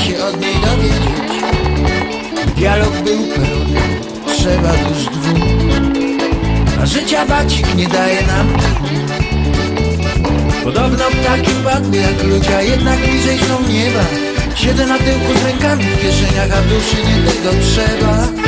się od niej dowiedzieć. Dialog był pełny, trzeba już dwóch. A życia wacik nie daje nam Podobno ptaki padły jak ludzie, a jednak bliżej są nieba. Siedzę na tyłku z rękami w kieszeniach, a duszy nie tego trzeba.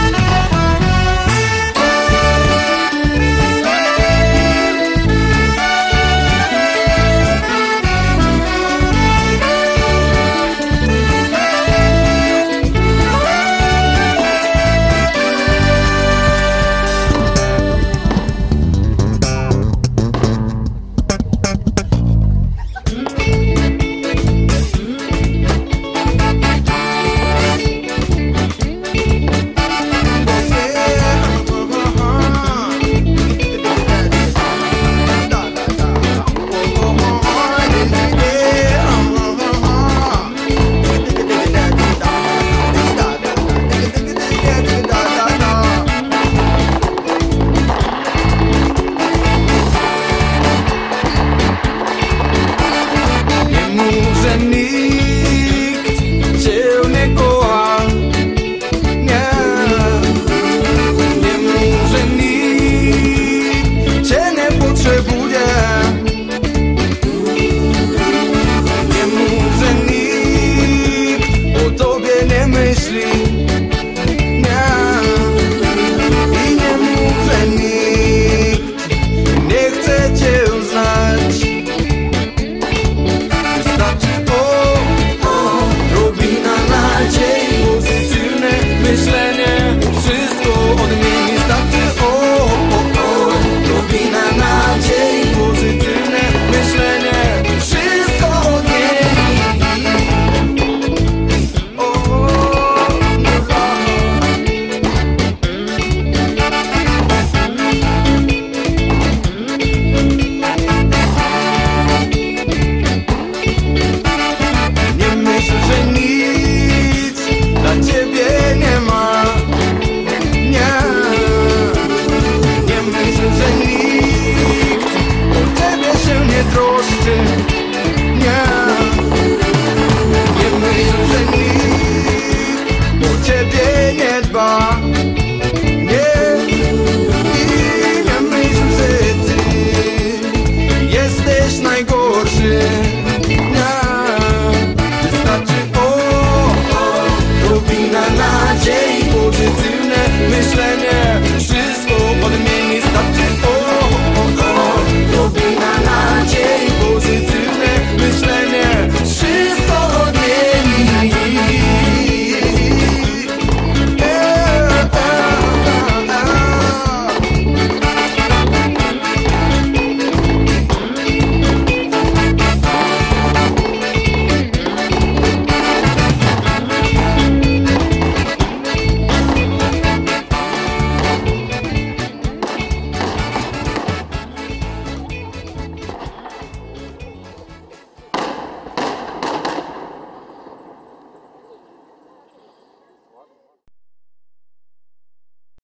place